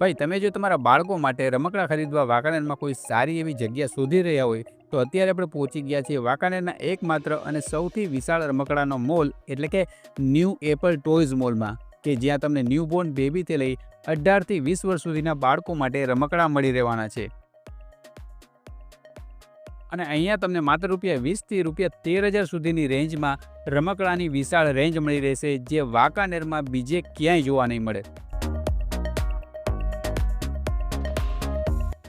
ભાઈ, તમે જો તમારા બાળકો માટે રમકડા ખરીદવા વાંકાનેરમાં કોઈ સારી એવી જગ્યા શોધી રહ્યા હોય, તો અત્યારે આપણે પહોંચી ગયા છીએ વાંકાનેરના એકમાત્ર અને સૌથી વિશાળ રમકડાનો મોલ, એટલે કે ન્યૂ એપલ ટોયઝ મોલમાં, કે જ્યાં તમને ન્યૂબોર્ન બેબીથી લઈ અઢારથી વીસ વર્ષ સુધીના બાળકો માટે રમકડા મળી રહેવાના છે. અને અહીંયા તમને માત્ર રૂપિયા વીસથી રૂપિયા તેર હજાર સુધીની રેન્જમાં રમકડાની વિશાળ રેન્જ મળી રહેશે, જે વાંકાનેરમાં બીજે ક્યાંય જોવા નહીં મળે.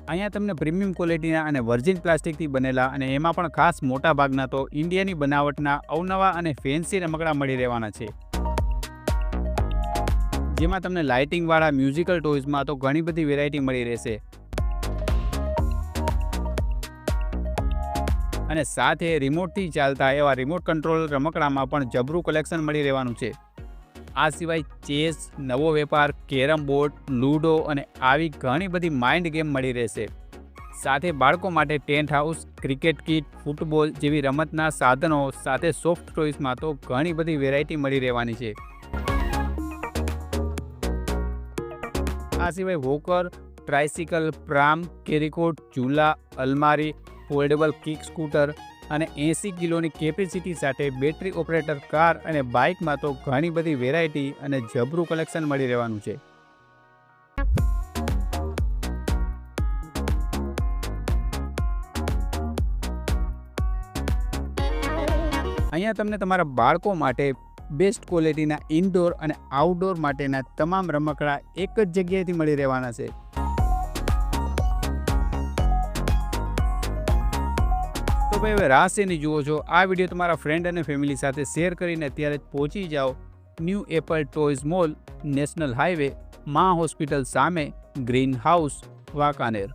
અહીંયા તમને પ્રીમિયમ ક્વોલિટીના અને વર્જિન પ્લાસ્ટિકથી બનેલા અને એમાં પણ ખાસ મોટા ભાગના તો ઇન્ડિયાની બનાવટના અવનવા અને ફેન્સી રમકડા મળી રહેવાના છે. જેમાં તમને લાઇટિંગવાળા, મ્યુઝિકલ ટોયઝમાં તો ઘણી બધી વેરાયટી મળી રહેશે. અને સાથે રિમોટથી ચાલતા એવા રિમોટ કંટ્રોલ રમકડામાં પણ જબરું કલેક્શન મળી રહેવાનું છે. આ સિવાય ચેસ, નવો વેપાર, કેરમ બોર્ડ, લૂડો અને આવી ઘણી બધી માઇન્ડ ગેમ મળી રહેશે. સાથે બાળકો માટે tent house, cricket kit, football જેવી રમતના સાધનો, સાથે સોફ્ટ ટોયસમાં તો ઘણી બધી વેરાયટી મળી રહેવાની છે. આ સિવાય વોકર, ટ્રાયસિકલ, પ્રામ, કેરીકોટ, ચૂલા, અલમારી, ફોલ્ડેબલ કિક સ્કૂટર અને એંસી કિલોની કેપેસિટી સાથે બેટરી ઓપરેટર, કાર અને બાઇકમાં તો ઘણી બધી વેરાયટી અને જબરું કલેક્શન મળી રહેવાનું છે. અહીંયા તમને તમારા બાળકો માટે બેસ્ટ ક્વોલિટીના ઇન્ડોર અને આઉટડોર માટેના તમામ રમકડા એક જ જગ્યાએથી મળી રહેવાના છે. તો ભાઈ હવે રાશિની જુઓ છો. આ વીડિયો તમારા ફ્રેન્ડ અને ફેમિલી સાથે શેર કરીને અત્યારે જ પહોંચી જાઓ. New apple toys mall national highway મા હોસ્પિટલ સામે ગ્રીન હાઉસ વાંકાનેર.